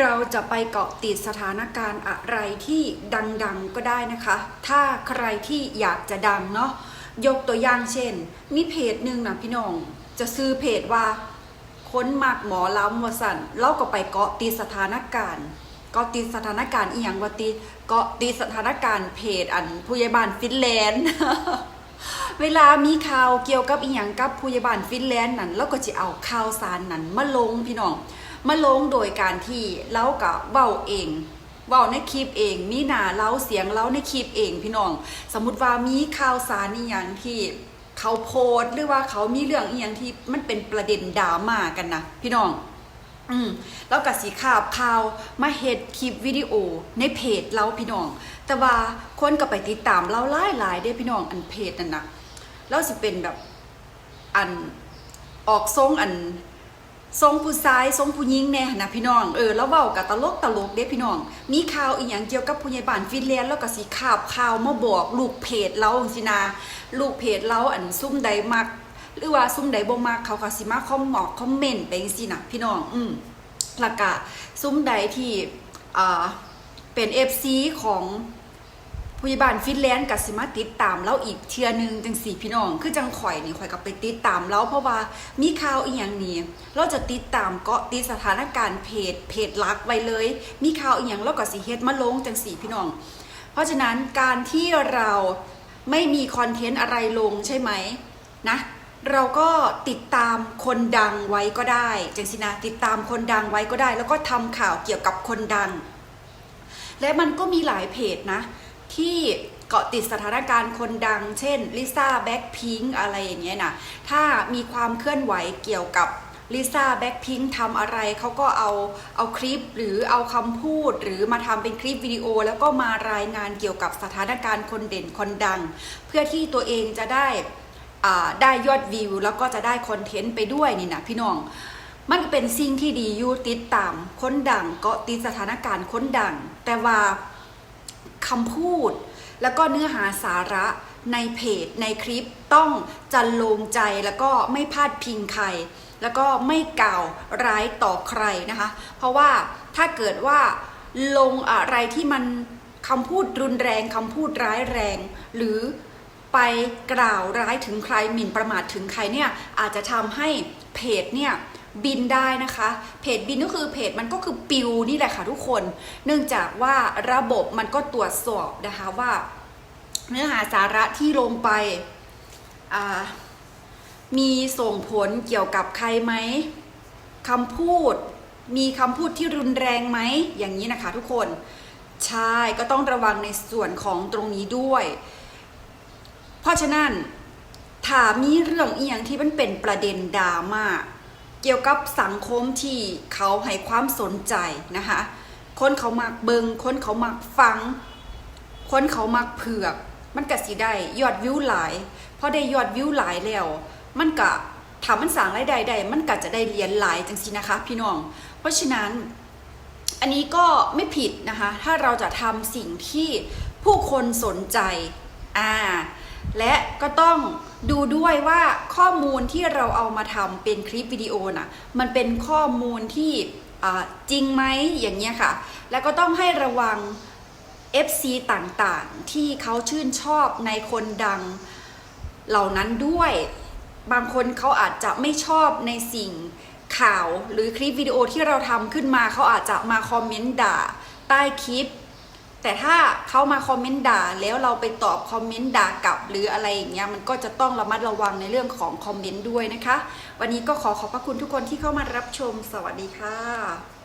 เราจะไปเกาะติดสถานการณ์อะไรที่ดังๆก็ได้นะคะ ถ้าใครที่อยากจะดังเนาะยกตัวอย่างเช่น มีเพจหนึ่งนะพี่น้อง จะซื้อเพจว่าค้นมากหมอล้ำวสันเราก็ไปเกาะติดสถานการณ์เกาะติดสถานการณ์อีหยังวติเกาะติดสถานการณ์เพจอันผู้ใหญ่บ้านฟินแลนด์ เวลามีข่าวเกี่ยวกับอีหยังกับผู้ใหญ่บ้านฟินแลนด์นั้นเราก็จะเอาข่าวสารนั้นมาลงพี่น้อง มาลงโดยการที่เล่ากับเว้าเองเว้าในคลิปเองมีหนาเล่าเสียงเล่าในคลิปเองพี่น้อง สมมุติว่ามีข่าวสารอีหยังที่เขาโพสหรือว่าเขามีเรื่องอีหยังที่มันเป็นประเด็นดราม่ากันนะพี่น้อง อืมแล้วก็สีข่าวข่าวมาเฮ็ดคลิปวิดีโอในเพจเราพี่น้อง แต่ว่าคนก็ไปติดตามเราหลายหลายๆเด้พี่น้องอันเพจนั่นนะแล้วสิเป็นแบบอันออกทรงอัน ทรงผู้ชายทรงผู้หญิงแน่นะพี่น้องเออแล้วเว้ากับตลกตลกเด้พี่น้อง มีข่าวอีหยังเกี่ยวกับผู้ใหญ่บ้านฟินแลนด์แล้วก็สิข่าวข่าวมาบอกลูกเพจเราจังซินะลูกเพจเราอันซุ่มใดมัก หรือว่าซุ่มใดบ่มักเขาก็สิมาคอมหมอกคอมเมนต์ไปจังซี่นะพี่น้องอืมแล้วก็ซุ่มใดที่อ่าเป็น FC ของ ผู้ใหญ่บ้านฟินแลนด์ก็สิมาติดตามเราอีกเทื่อหนึงจังสี่พี่น้อง คือจังข่อยนี่ข่อยก็ไปติดตามเราเพราะว่ามีข่าวอีหยังนี่เราจะติดตามเกาะติดสถานการณ์เพจเพจลักไว้เลย มีข่าวอีหยังเราก็สิเฮ็ดมาลงจังสี่พี่น้อง เพราะฉะนั้นการที่เราไม่มีคอนเทนต์อะไรลงใช่ไหมนะเราก็ติดตามคนดังไว้ก็ได้จังสินะติดตามคนดังไว้ก็ได้ แล้วก็ทำข่าวเกี่ยวกับคนดัง และมันก็มีหลายเพจนะ ที่เกาะติดสถานการณ์คนดัง เช่นลิซ่าแบ็คพิงอะไรอย่างเงี้ยนะถ้ามีความเคลื่อนไหวเกี่ยวกับลิซ่าแบ็คพิงทำอะไรเขาก็เอาเอาคลิปหรือเอาคำพูด หรือมาทำเป็นคลิปวิดีโอ แล้วก็มารายงานเกี่ยวกับสถานการณ์คนเด่นคนดัง เพื่อที่ตัวเองจะได้ได้ยอดวิว แล้วก็จะได้คอนเทนต์ไปด้วยนี่นะพี่น้อง มันก็เป็นสิ่งที่ดีอยู่ติดตามคนดังก็ติดสถานการณ์คนดัง แต่ว่า คำพูด แล้วก็เนื้อหาสาระในเพจในคลิปต้องจันลงใจแล้วก็ไม่พาดพิงใคร แล้วก็ไม่กล่าวร้ายต่อใครนะคะ เพราะว่าถ้าเกิดว่าลงอะไรที่มันคำพูดรุนแรงคำพูดร้ายแรง หรือไปกล่าวร้ายถึงใครหมิ่นประมาทถึงใครเนี่ยอาจจะทำให้เพจเนี่ย บินได้นะคะ เพจบินก็คือเพจมันก็คือปิวนี่แหละค่ะทุกคน เนื่องจากว่าระบบมันก็ตรวจสอบนะคะว่า เนื้อหาสาระที่ลงไปมีส่งผลเกี่ยวกับใครไหมคำพูด มีคำพูดที่รุนแรงไหมอย่างนี้นะคะทุกคนใช่ก็ต้องระวังในส่วนของตรงนี้ด้วย เพราะฉะนั้นถามีเรื่องอีหยังที่มันเป็นประเด็นดราม่า เกี่ยวกับสังคมที่เขาให้ความสนใจนะคะ คนเขามักเบิงคนเขามักฟัง คนเขามักเผือก มันก็สิได้ยอดวิวหลายพอได้ยอดวิวหลายแล้ว มันก็ถามมันสั่งรายได้ได้มันก็จะได้เหรียญหลายจังสินะคะ พี่น้อง เพราะฉะนั้น อันนี้ก็ไม่ผิดนะคะ ถ้าเราจะทำสิ่งที่ผู้คนสนใจ อ่า และก็ต้องดูด้วยว่าข้อมูลที่เราเอามาทำเป็นคลิปวิดีโอน่ะมันเป็นข้อมูลที่จริงไหมอย่างเงี้ยค่ะ แล้วก็ต้องให้ระวัง FC ต่างๆ ที่เขาชื่นชอบในคนดังเหล่านั้นด้วย บางคนเขาอาจจะไม่ชอบในสิ่งข่าวหรือคลิปวิดีโอที่เราทำขึ้นมาเขาอาจจะมาคอมเมนต์ด่าใต้คลิป แต่ถ้าเขามาคอมเมนต์ด่าแล้วเราไปตอบคอมเมนต์ด่ากลับ หรืออะไรอย่างเงี้ยมันก็จะต้องระมัดระวังในเรื่องของคอมเมนต์ด้วยนะคะ วันนี้ก็ขอขอบพระคุณทุกคนที่เข้ามารับชมสวัสดีค่ะ